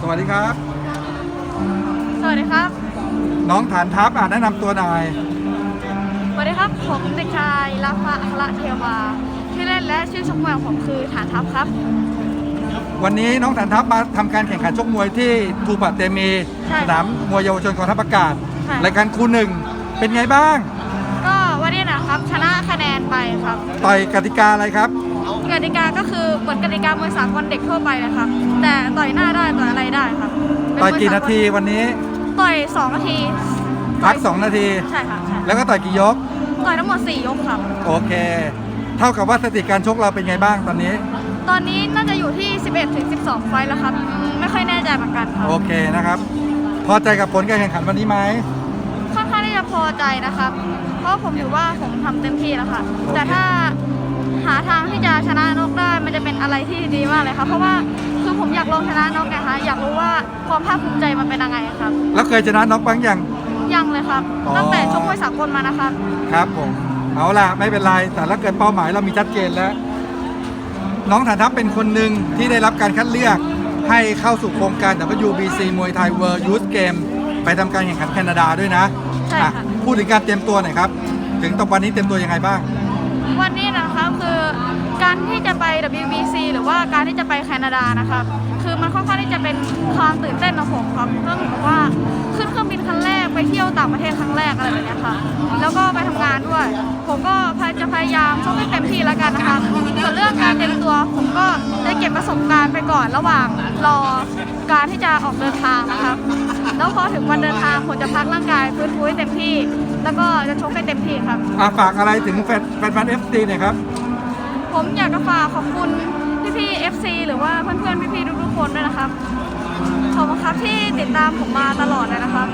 สวัสดีครับ สวัสดีครับ น้องฐานทัพอะแนะนำตัวหน่อยสวัสดีครับ ผมเด็กชายลาฟาอัคระเทวา ชื่อเล่นและชื่อชกมวยของผมคือฐานทัพครับ วันนี้น้องฐานทัพมาทำการแข่งขันชกมวยที่ทูปะเตมีใช่สนามมวยเยาวชนกองทัพอากาศใช่ รายการคู่หนึ่งเป็นไงบ้าง ก็วันนี้นะครับชนะคะแนนไปครับ ต่อยกติกาอะไรครับ กติกาก็คือเหมือนกติกามวยสากลเด็กทั่วไปนะครับแต่ต่อยหน้าได้ต่อยอะไรได้ครับเป็ต่อยกี่มวนาทีวันนี้ต่อย2นาทีพัก2นาที ใช่ค่ะใช่แล้วก็ต่อยกี่ยก ต่อยทั้งหมด4ยกครับโอเค เท่ากับว่าสถิติการชกเราเป็นไงบ้างตอนนี้ ตอนนี้น่าจะอยู่ที่ 11ถึง12 ไฟล์แล้วครับอืมไม่ค่อยแน่ใจเหมือนกันครับโอเคนะครับ พอใจกับผลการแข่งขันวันนี้ไหม ค่อนข้างที่จะพอใจนะครับ เพราะผมถือว่าผมทำเต็มที่แล้วค่ะ แต่ถ้า หาทางที่จะชนะนกได้ มันจะเป็นอะไรที่ดีมากเลยครับเพราะว่าคือผมอยากลองชนะนกไงคะอยากรู้ว่าความภาคภูมิใจมันเป็นยังไงครับ แล้วเคยชนะน็อกบ้างยัง ยังเลยครับ อ๋อ ตั้งแต่ชกมวยสากลมานะครับครับผม เอาล่ะ ไม่เป็นไร แต่ถ้าเกิดเป้าหมายเรามีชัดเจนแล้ว น้องฐานทัพเป็นคนหนึ่งที่ได้รับการคัดเลือกให้เข้าสู่โครงการ WBC มวยไทย World Youth Game ไปทำการแข่งขันแคนาดาด้วยนะใช่ค่ะ อ่พูดถึงการเตรียมตัวหน่อยครับ ถึงตอนวันนี้เตรียมตัวยังไงบ้าง วันนี้นะครับคือการที่จะไป WBC หรือว่าการที่จะไปแคนาดานะครับคือมัน ที่จะเป็นความตื่นเต้นของผมครับเรื่องแบบว่าขึ้นเครื่องบินครั้งแรกไปเที่ยวต่างประเทศครั้งแรกอะไรแบบเนี้ยค่ะ แล้วก็ไปทำงานด้วย ผมก็พยจะพยายามชกให้เต็มที่แล้วกันนะคะส่วนเรื่องการเตรียมตัว ผมก็ได้เก็บประสบการณ์ไปก่อนระหว่างรอการที่จะออกเดินทางนะครับแล้วพอถึงวันเดินทางผมจะพักร่างกายฟื้นฟูให้เต็มที่ แล้วก็จะชกให้เต็มที่ครับ อะฝากอะไรถึงแฟนแฟนเอฟซีหน่อยครับ ผมอยากจะฝากขอบคุณพี่ๆ FC หรือว่าเพื่อนๆพี่ๆทุกๆคนด้วยนะครับขอบคุณครับที่ติดตามผมมาตลอดเลยนะครับ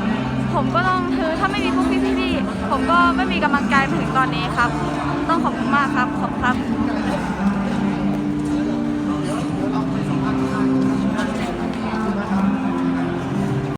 ผมก็ต้องคือถ้าไม่มีพวกพี่ๆผมก็ไม่มีกำลังกายมาถึงตอนนี้ครับ ต้องขอบคุณมากครับขอบคุณครับ